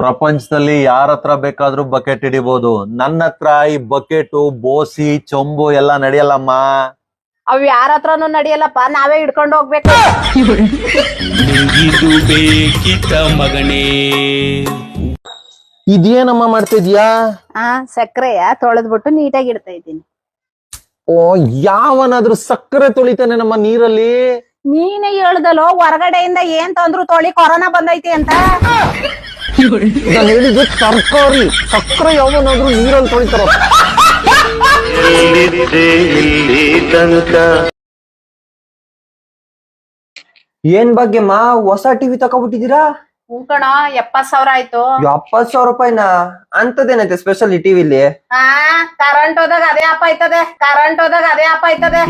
ಪ್ರಪಂಚದಲ್ಲಿ ಯಾರ ಹತ್ರ ಬೇಕಾದ್ರೂ ಬಕೆಟ್ ಹಿಡಿಬಹುದು ನನ್ನ ಹತ್ರ ಈ ಬಕೆಟು ಬೋಸಿ ಚೊಂಬು ಎಲ್ಲ ನಡೆಯಲ್ಲಮ್ಮ. ಅವ್ ಯಾರ ಹತ್ರನು ನಡೆಯಲ್ಲಪ್ಪ ನಾವೇ ಹಿಡ್ಕೊಂಡು ಹೋಗ್ಬೇಕು. ಮಗನೇ. ಇದೇನಮ್ಮ ಮಾಡ್ತಿದ್ಯಾ? ಆ ಸಕ್ಕರೆಯ ತೊಳೆದ್ಬಿಟ್ಟು ನೀಟಾಗಿ ಇಡ್ತಾ ಇದ್ದೀನಿ. ಓ ಯಾವನಾದ್ರೂ ಸಕ್ಕರೆ ತೊಳಿತಾನೆ ನಮ್ಮ ನೀರಲ್ಲಿ? ನೀನೇ ಹೇಳ್ದಲ್ಲೋ ಹೊರಗಡೆಯಿಂದ ಏನ್ ತಂದ್ರು ತೊಳಿ ಕೊರೋನಾ ಬಂದೈತಿ ಅಂತ. ನಾನು ಹೇಳಿದ್ದು ತರಕಾರಿ ಸಕ್ಕರೆ ಯಾವನಾದ್ರೂ ನೀರಲ್ಲಿ ತೊಳಿತಾರ? ಏನ್ ಭಾಗ್ಯಮ್ಮ ಹೊಸ ಟಿವಿ ತಕೊಬಿಟ್ಟಿದ್ದೀರಾ ಹ್ಞೂ ಕಣೋ ಎಪ್ಪತ್ ಸಾವಿರ ಆಯ್ತು. ಎಪ್ಪತ್ ಸಾವಿರ ರೂಪಾಯಿನ? ಅಂತದೇನೈತೆ ಸ್ಪೆಷಲ್ ಈ ಟಿವಿಲಿ? ಆ ಕರೆಂಟ್ ಹೋದಾಗ ಅದೇ ಆಪ್ ಆಯ್ತದೆ ಕರೆಂಟ್ ಹೋದಾಗ ಅದೇ ಆಪ್ ಆಯ್ತದೆ.